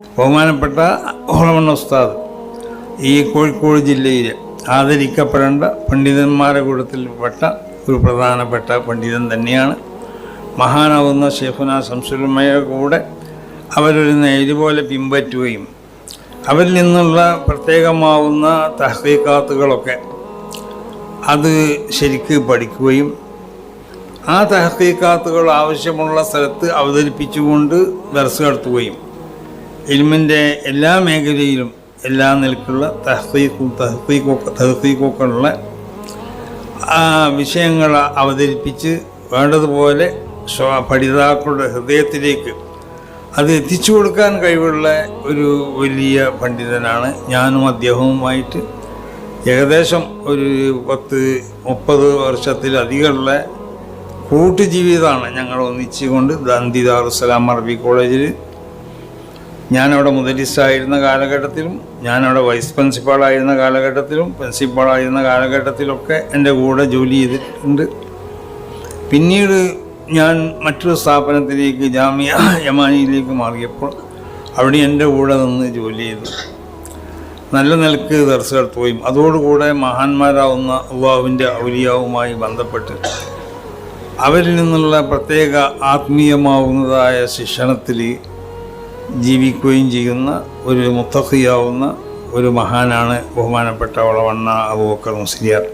ബഹുമാനപ്പെട്ട ഓളമണ്ണ ഉസ്താദ് ഈ കോഴിക്കോട് ജില്ലയിൽ ആദരിക്കപ്പെടേണ്ട പണ്ഡിതന്മാരുടെ കൂട്ടത്തിൽപ്പെട്ട ഒരു പ്രധാനപ്പെട്ട പണ്ഡിതൻ തന്നെയാണ്. മഹാനാവുന്ന ഷെഫുന ശംസുലമയുടെ കൂടെ അവരൊരു നേരുപോലെ പിൻപറ്റുകയും അവരിൽ നിന്നുള്ള പ്രത്യേകമാവുന്ന തഹ്ക്കീക്കാത്തുകളൊക്കെ അത് ശരിക്ക് പഠിക്കുകയും ആ തഹക്കീക്കാത്തുകൾ ആവശ്യമുള്ള സ്ഥലത്ത് അവതരിപ്പിച്ചുകൊണ്ട് ദർസ് നടത്തുകയും ഇൽമിന്റെ എല്ലാ മേഖലയിലും എല്ലാ നിലക്കുള്ള തഹക്കീക്കൊക്കെ തഹക്കീക്കൊക്കെയുള്ള ആ വിഷയങ്ങൾ അവതരിപ്പിച്ച് വേണ്ടതുപോലെ പഠിതാക്കളുടെ ഹൃദയത്തിലേക്ക് അത് എത്തിച്ചു കൊടുക്കാൻ കഴിവുള്ള ഒരു വലിയ പണ്ഡിതനാണ്. ഞാനും അദ്ദേഹവുമായിട്ട് ഏകദേശം ഒരു പത്ത് മുപ്പത് വർഷത്തിലധികമുള്ള കൂട്ടുജീവിതമാണ് ഞങ്ങൾ ഒന്നിച്ചുകൊണ്ട് ദാന്തി ദാറുസലാം അറബി കോളേജിൽ ഞാനവിടെ മുതലിസ്റ്റായിരുന്ന കാലഘട്ടത്തിലും ഞാനവിടെ വൈസ് പ്രിൻസിപ്പാളായിരുന്ന കാലഘട്ടത്തിലും പ്രിൻസിപ്പാളായിരുന്ന കാലഘട്ടത്തിലൊക്കെ എന്റെ കൂടെ ജോലി ചെയ്തിട്ടുണ്ട്. പിന്നീട് ഞാൻ മറ്റൊരു സ്ഥാപനത്തിലേക്ക് ജാമ്യ യമാനിയിലേക്ക് മാറിയപ്പോൾ അവിടെ എന്റെ കൂടെ നിന്ന് ജോലി ചെയ്തു. നല്ല നിലയ്ക്ക് ദർശ നടത്തുകയും അതോടുകൂടെ മഹാന്മാരാവുന്ന അള്ളാഹുവിന്റെ ഔലിയാവുമായി ബന്ധപ്പെട്ട് അവരിൽ നിന്നുള്ള പ്രത്യേക ആത്മീയമാവുന്നതായ ശിക്ഷണത്തിൽ ജീവിക്കുകയും ചെയ്യുന്ന ഒരു മുത്തഖിയാവുന്ന ഒരു മഹാനാണ് ബഹുമാനപ്പെട്ട വളവണ്ണ അബൂബക്കർ മുസ്ലിയാർ.